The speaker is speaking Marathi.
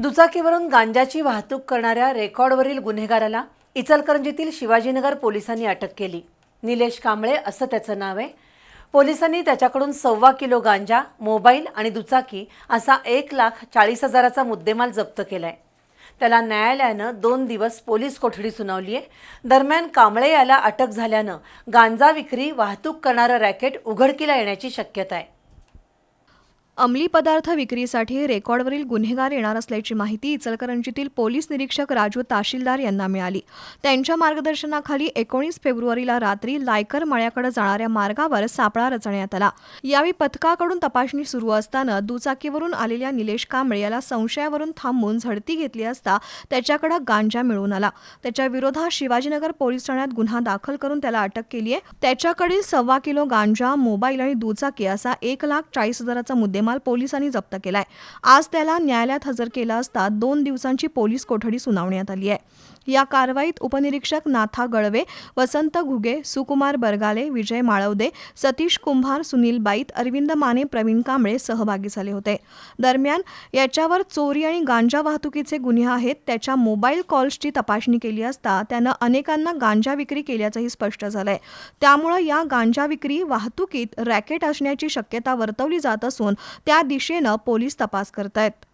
दुचाकीवरून गांजाची वाहतूक करणाऱ्या रेकॉर्डवरील गुन्हेगाराला इचलकरंजीतील शिवाजीनगर पोलिसांनी अटक केली. निलेश कांबळे असं त्याचं नाव आहे. पोलिसांनी त्याच्याकडून सव्वा किलो गांजा मोबाईल आणि दुचाकी असा एक लाख चाळीस हजाराचा मुद्देमाल जप्त केलाय. त्याला न्यायालयानं दोन दिवस पोलीस कोठडी सुनावली आहे. दरम्यान कांबळे याला अटक झाल्यानं गांजा विक्री वाहतूक करणारं रॅकेट उघडकीला येण्याची शक्यता आहे. अंमली पदार्थ विक्रीसाठी रेकॉर्डवरील गुन्हेगार येणार असल्याची माहिती इचलकरंजीतील पोलीस निरीक्षक राजू ताशीलदार यांना मिळाली. त्यांच्या मार्गदर्शनाखाली एकोणीस फेब्रुवारीला रात्री लायकर मळ्याकडे जाणाऱ्या मार्गावर सापळा रचण्यात आला. यावेळी पथकाकडून तपासणी सुरू असताना दुचाकीवरून आलेल्या निलेश कांबळे याला संशयावरून थांबून झडती घेतली असता त्याच्याकडे गांजा मिळून आला. त्याच्या विरोधात शिवाजीनगर पोलीस ठाण्यात गुन्हा दाखल करून त्याला अटक केली आहे त्याच्याकडील सव्वा किलो गांजा मोबाईल आणि दुचाकी असा एक लाख चाळीस हजाराचा मुद्दे मुद्देमाल पोलिसांनी जप्त केलाय. आज त्याला न्यायालयात हजर केला असता दोन दिवसांची पोलीस कोठडी सुनावण्यात आली आहे. या कारवाईत उपनिरीक्षक नाथा गळवे वसंत घुगे सुकुमार बरगाले विजय माळवदे सतीश कुंभार सुनील बाईत अरविंद माने प्रवीण कांबळे सहभागी झाले होते. दरम्यान याच्यावर चोरी आणि गांजा वाहतुकीचे गुन्हे आहेत. त्याच्या मोबाईल कॉल्सची तपासणी केली असता त्यानं अनेकांना गांजा विक्री केल्याचंही स्पष्ट झालंय. त्यामुळं या गांजा विक्री वाहतुकीत रॅकेट असण्याची शक्यता वर्तवली जात असून त्या दिशेनं पोलीस तपास करतायत.